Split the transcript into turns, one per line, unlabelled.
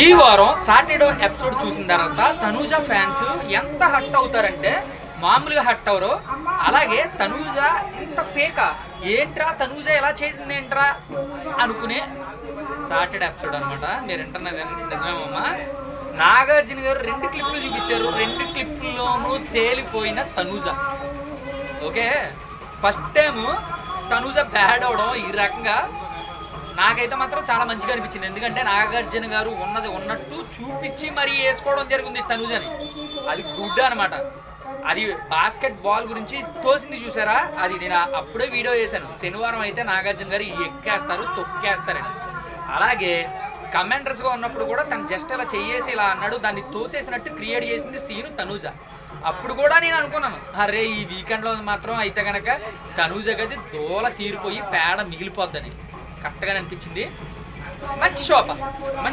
ఈ వారం Saturday episode చూసిన తర్వాత తనూజ ఫ్యాన్స్ ఎంత హట్ అవుతారంటే మామూలుగా హట్ అవరు. అలాగే తనూజ ఎంత ఫేక. ఏంట్రా తనూజ ఎలా చేసింది ఏంట్రా అనుకునే సాటర్డే ఎపిసోడ్ అనమాట మీరు వింటున్నది నిజమేమమ్మా? నాగార్జున గారు రెండు క్లిప్లు చూపించారు. రెండు క్లిప్లోనూ తేలిపోయిన Tanuja. Okay? First time Tanuja bad అవడం ఈ రకంగా నాకైతే మాత్రం చాలా మంచిగా అనిపించింది. ఎందుకంటే నాగార్జున గారు ఉన్నది ఉన్నట్టు చూపించి మరీ వేసుకోవడం జరిగింది తనుజని. అది గుడ్ అనమాట అది బాస్కెట్ బాల్ గురించి తోసింది చూసారా? అది నేను అప్పుడే వీడియో చేశాను. శనివారం అయితే నాగార్జున గారు ఎక్కేస్తారు తొక్కేస్తారని. అలాగే కమెంటర్స్గా ఉన్నప్పుడు కూడా తను జస్ట్ ఇలా చేయేసి ఇలా అన్నాడు. దాన్ని తోసేసినట్టు క్రియేట్ చేసింది సీను తనూజ. అప్పుడు కూడా నేను అనుకున్నాను అరే ఈ వీకెండ్లో మాత్రం అయితే కనుక తనూజ గది దోల తీరిపోయి పేడ మిగిలిపోద్దని. కరెక్ట్గానే అనిపించింది. మంచి శోభ మంచి